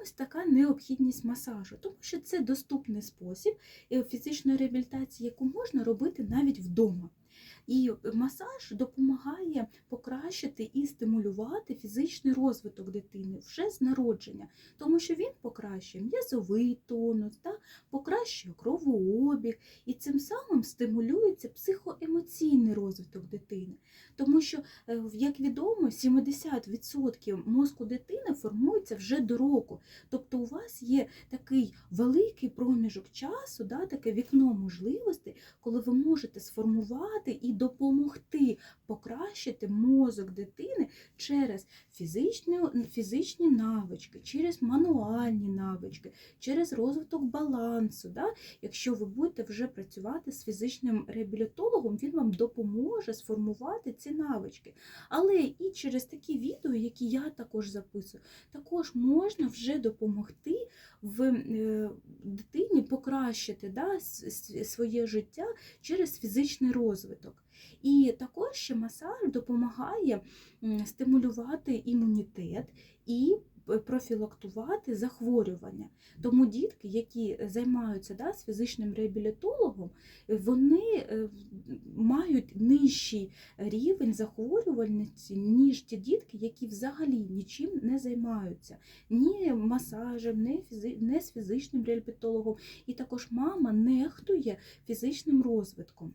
чомусь така необхідність масажу? Тому що це доступний спосіб е, фізичної реабілітації, яку можна робити навіть вдома. І масаж допомагає покращити і стимулювати фізичний розвиток дитини вже з народження, тому що він покращує м'язовий тонус, та, покращує кровообіг і цим самим стимулюється психоемоційний розвиток дитини. Тому що, е, як відомо, 70% мозку дитини формується вже до року. Тобто у вас є такий великий проміжок часу, да, таке вікно можливостей, коли ви можете сформувати і допомогти покращити мозок дитини через фізичні навички, через мануальні навички, через розвиток балансу. Да? Якщо ви будете вже працювати з фізичним реабілітологом, він вам допоможе сформувати ці навички. Але і через такі відео, які я також записую, також можна вже допомогти в е, дитині покращити да, своє життя через фізичний розвиток. І також ще масаж допомагає стимулювати імунітет і профілактувати захворювання. Тому дітки, які займаються да, з фізичним реабілітологом, вони е, мають нижчий рівень захворювальності, ніж ті дітки, які взагалі нічим не займаються, ні масажем, ні, фізи... не з фізичним реабілітологом. І також мама нехтує фізичним розвитком.